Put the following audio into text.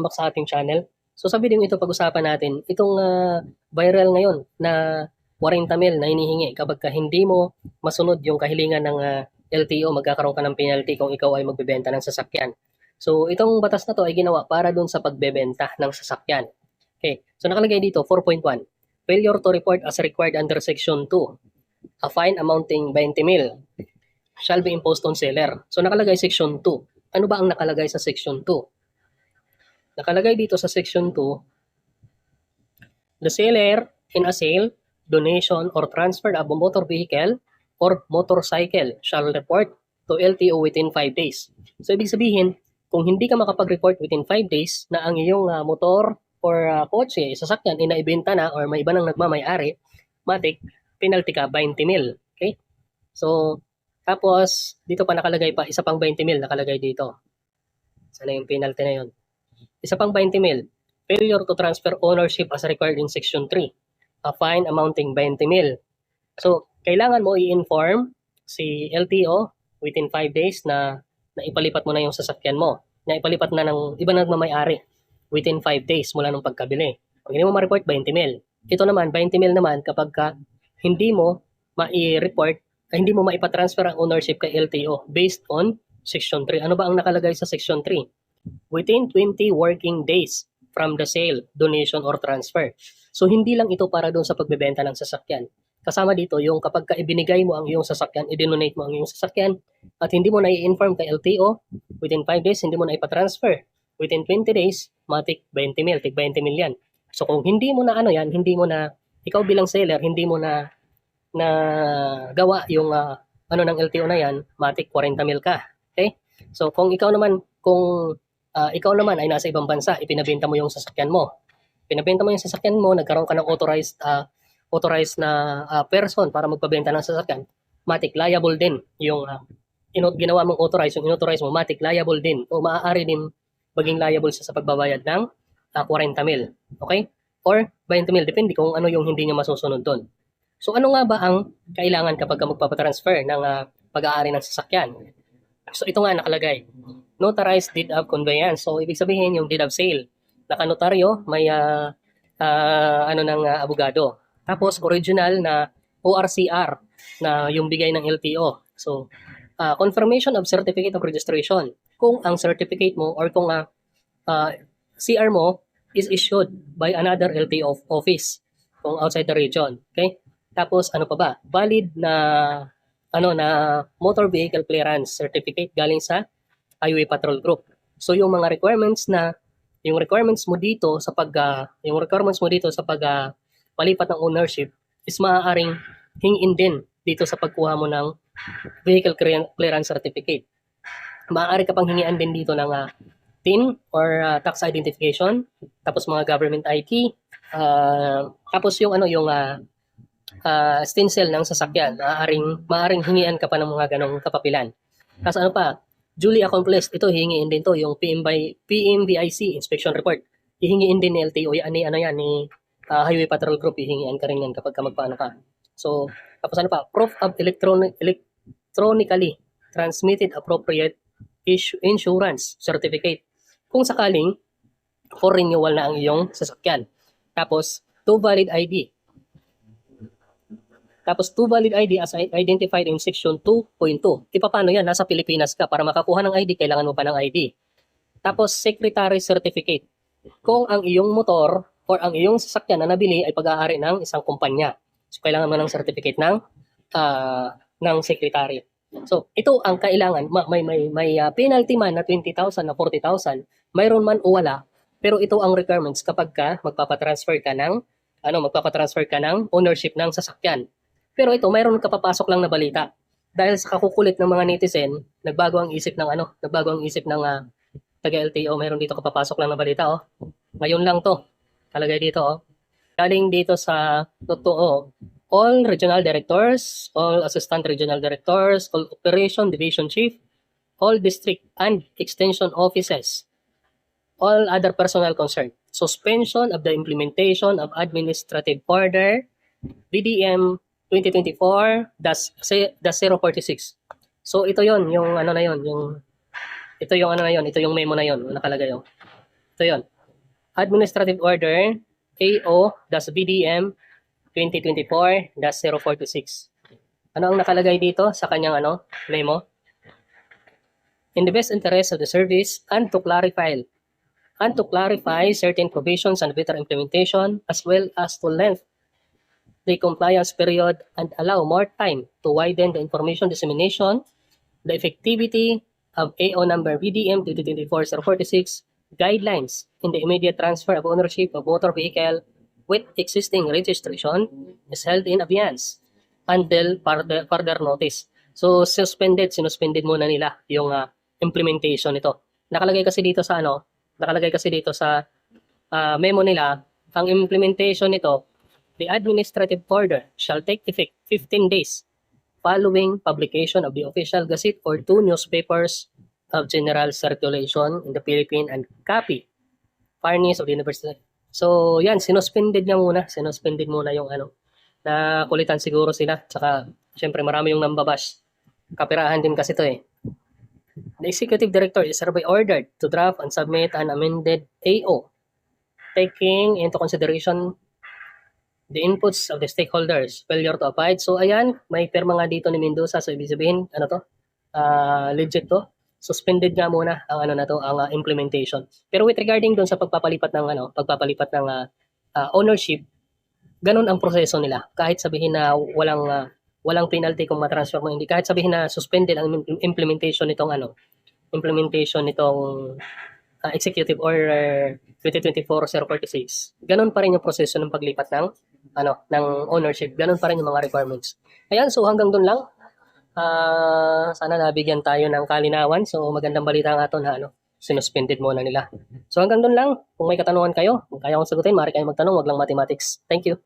back sa ating channel. So sa video ito pag-usapan natin itong ah, viral ngayon na 40 mil na hinihingi kapag ka hindi mo masunod yung kahilingan ng ah, LTO, magkakaroon ka ng penalty kung ikaw ay magbebenta ng sasakyan. So itong batas na to ay ginawa para dun sa pagbebenta ng sasakyan. Okay, so nakalagay dito 4.1. Failure to report as required under section 2. A fine amounting 20 mil shall be imposed on seller. So nakalagay section 2. Ano ba ang nakalagay sa section 2? Nakalagay dito sa section 2, the seller in a sale, donation, or transfer of a motor vehicle or motorcycle shall report to LTO within 5 days. So, ibig sabihin, kung hindi ka makapag-report within 5 days na ang iyong ah, motor or ah, kotse, sasakyan, inaibenta na or may iba nang nagmamayari, matik, penalty ka 20 mil. Okay? So, tapos, dito pa nakalagay pa, isa pang 20 mil nakalagay dito. Sana yung penalty na yun. Isa pang 20 mil. Failure to transfer ownership as required in Section 3. A fine amounting 20 mil. So, kailangan mo i-inform si LTO within 5 days na na ipalipat mo na yung sasakyan mo. Na ipalipat na ng iba na nagmamayari within 5 days mula nung pagkabili. Pag hindi mo ma-report, 20 mil. Ito naman, 20 mil naman kapag ka hindi mo ma-report, hindi mo maipatransfer ang ownership kay LTO based on Section 3. Ano ba ang nakalagay sa Section 3? Within 20 working days from the sale, donation, or transfer. So, hindi lang ito para doon sa pagbebenta ng sasakyan. Kasama dito yung kapag ka ibinigay mo ang iyong sasakyan, i-donate mo ang iyong sasakyan, at hindi mo na i-inform kay LTO, within 5 days, hindi mo na ipatransfer. Within 20 days, matik 20 mil, tig 20 mil yan. So, kung hindi mo na ano yan, hindi mo na, ikaw bilang seller, hindi mo na, na gawa yung ah, ano ng LTO na yan, matik 40 mil ka. Okay? So, kung ikaw naman, kung ah, ikaw naman ay nasa ibang bansa, ipinabenta mo yung sasakyan mo. Pinabenta mo yung sasakyan mo, nagkaroon ka ng authorized ah, authorized na ah, person para magpabenta ng sasakyan, matik liable din yung ah, ino- ginawa mong authorized, yung inauthorize mo, matik liable din o maaari din maging liable siya sa pagbabayad ng ah, 40 mil. Okay? Or 20 mil, depende kung ano yung hindi niya masusunod doon. So ano nga ba ang kailangan kapag ka magpapatransfer ng ah, pag-aari ng sasakyan? So ito nga nakalagay notarized deed of conveyance. So, ibig sabihin yung deed of sale. Nakanotaryo, may ah, ah, ano ng ah, abogado. Tapos, original na ORCR na yung bigay ng LTO. So, ah, confirmation of certificate of registration. Kung ang certificate mo or kung ah, ah, CR mo is issued by another LTO of office kung outside the region. Okay? Tapos, ano pa ba? Valid na ano na motor vehicle clearance certificate galing sa Highway Patrol Group. So yung mga requirements na yung requirements mo dito sa pag ah, yung requirements mo dito sa pag ah, palipat ng ownership is maaaring hingin din dito sa pagkuha mo ng vehicle clear- clearance certificate. Maaari ka pang hingian din dito ng ah, TIN or ah, tax identification, tapos mga government IT, ah, tapos yung ano yung ah, ah, stencil ng sasakyan, maaaring maaaring hingian ka pa ng mga ganong kapapilan. Tapos ano pa, duly accomplished, ito hihingiin din to, yung PM by, PMVIC inspection report. Hihingiin din ni LTO, yan ano yan, ni ah, Highway Patrol Group, hihingian ka rin yan kapag ka magpaano ka. So, tapos ano pa, proof of electronic, electronically transmitted appropriate issue, insurance certificate. Kung sakaling, for renewal na ang iyong sasakyan. Tapos, two valid ID. Tapos, two valid ID as identified in section 2.2. Di yan? Nasa Pilipinas ka. Para makakuha ng ID, kailangan mo pa ng ID. Tapos, secretary certificate. Kung ang iyong motor or ang iyong sasakyan na nabili ay pag-aari ng isang kumpanya. So, kailangan mo ng certificate ng ah, ng secretary. So, ito ang kailangan. Ma- May, may, may ah, penalty man na 20,000 na 40,000. Mayroon man o wala. Pero ito ang requirements kapag ka magpapatransfer ka ng ano, magpapatransfer ka ng ownership ng sasakyan. Pero ito, mayroon kapapasok lang na balita. Dahil sa kakukulit ng mga netizen, nagbago ang isip ng ano, nagbago ang isip ng ah, taga-LTO. Mayroon dito kapapasok lang na balita, oh. Ngayon lang to. Kalagay dito, oh. Galing dito sa totoo. All regional directors, all assistant regional directors, all operation division chief, all district and extension offices, all other personnel concerned. Suspension of the implementation of administrative order BDM 2024-046. So ito yon yung ano na yon yung ito yung ano na yon ito yung memo na yon nakalagay oh. Ito yun. Administrative Order AO-BDM 2024-0426. Ano ang nakalagay dito sa kanyang ano, memo? In the best interest of the service and to clarify and to clarify certain provisions and better implementation as well as to length the compliance period and allow more time to widen the information dissemination, the effectivity of AO number BDM 2024-046 guidelines in the immediate transfer of ownership of motor vehicle with existing registration is held in abeyance until further, further notice. So, suspended, sinuspended muna nila yung ah, implementation nito. Nakalagay kasi dito sa ano, nakalagay kasi dito sa ah, memo nila, ang implementation nito, the administrative order shall take effect 15 days following publication of the official gazette or two newspapers of general circulation in the Philippines and copy furnished of the university. So, yan, sinuspended niya muna. Sinuspended muna yung ano, na kulitan siguro sila. Tsaka, syempre, marami yung nambabash. Kapirahan din kasi to eh. The executive director is hereby ordered to draft and submit an amended AO taking into consideration the inputs of the stakeholders, failure to abide. So, ayan, may perma nga dito ni Mendoza. So, ibig sabihin, ano to? Ah, legit to. Suspended nga muna ang ano na to, ang ah, implementation. Pero with regarding doon sa pagpapalipat ng ano, pagpapalipat ng ah, ah, ownership, ganun ang proseso nila. Kahit sabihin na walang ah, walang penalty kung matransfer mo hindi kahit sabihin na suspended ang im- implementation nitong ano, implementation nitong ah, executive order 2024-046. Ganun pa rin yung proseso ng paglipat ng ano, ng ownership. Ganun pa rin yung mga requirements. Ayan, so hanggang doon lang. Ah, sana nabigyan tayo ng kalinawan. So magandang balita nga to na ano, sinuspended muna nila. So hanggang doon lang. Kung may katanungan kayo, kung kaya kong sagutin, maaari kayong magtanong, wag lang mathematics. Thank you.